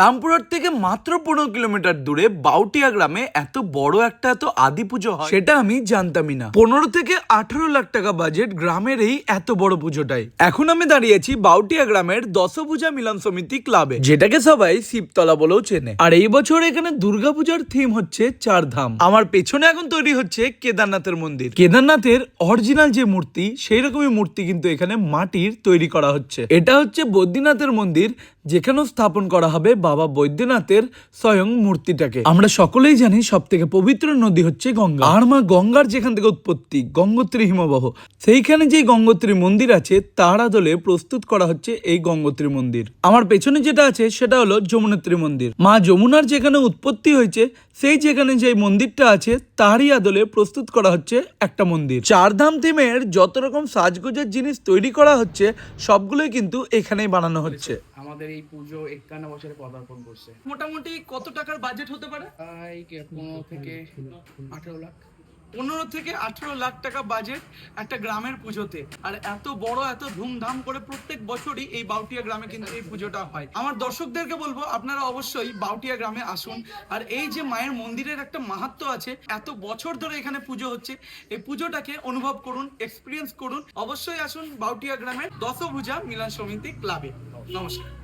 রামপুরহাট থেকে মাত্র পনেরো কিলোমিটার দূরে বাউটিয়া গ্রামে এত বড় একটা এত আদি পুজো হয়, সেটা আমি জানতামই না। পনেরো থেকে আঠারো লাখ টাকা বাজেট গ্রামের এই এত বড় পুজোটাই। এখন আমি দাঁড়িয়েছি বাউটিয়া গ্রামের দশভূজা মিলন সমিতি ক্লাবে যেটাকে সবাই শিবতলা বলেও চেনে। আর এই বছর এখানে দুর্গাপূজার থিম হচ্ছে চার ধাম আমার পেছনে এখন তৈরি হচ্ছে কেদারনাথের মন্দির। কেদারনাথের অরিজিনাল যে মূর্তি সেই রকমই মূর্তি কিন্তু এখানে মাটির তৈরি করা হচ্ছে। এটা হচ্ছে বদ্রীনাথের মন্দির, যেখানেও স্থাপন করা হবে বাবা বৈদ্যনাথের স্বয়ং মূর্তিটাকে। আমরা সকলেই জানি সব থেকে পবিত্র নদী হচ্ছে গঙ্গা। আর মা গঙ্গার যেখান থেকে উৎপত্তি, গঙ্গোত্রী হিমবাহ, সেইখানে যে গঙ্গোত্রী মন্দির আছে, তার আদলে প্রস্তুত করা হচ্ছে এই গঙ্গোত্রী মন্দির। আমার পেছনে যেটা আছে, সেটা হলো যমুনোত্রী মন্দির। মা যমুনার যেখানে উৎপত্তি হয়েছে, সেই যেখানে যে মন্দিরটা আছে তারই আদলে প্রস্তুত করা হচ্ছে একটা মন্দির। চারধাম থিমের যত রকম সাজগোজের জিনিস তৈরি করা হচ্ছে সবগুলোই কিন্তু এখানেই বানানো হচ্ছে। আমাদের এই পুজো একান্ন বছরে পদার্পণ করছে। মোটামুটি কত টাকার বাজেট হতে পারে? পনেরো থেকে আঠারো লাখ। পনেরো থেকে আঠেরো লাখ টাকা বাজেট একটা গ্রামের পুজোতে। আর এত বড়, এত ধুমধাম করে প্রত্যেক বছরই এই বাউটিয়া গ্রামে কিন্তু এই পুজোটা হয়। আমার দর্শকদেরকে বলব, আপনারা অবশ্যই বাউটিয়া গ্রামে আসুন। আর এই যে মায়ের মন্দিরের একটা মাহাত্ম আছে, এত বছর ধরে এখানে পুজো হচ্ছে, এই পুজোটাকে অনুভব করুন এক্সপিরিয়েন্স করুন। অবশ্যই আসুন বাউটিয়া গ্রামের দশভূজা মিলন সমিতি ক্লাবে নমস্কার।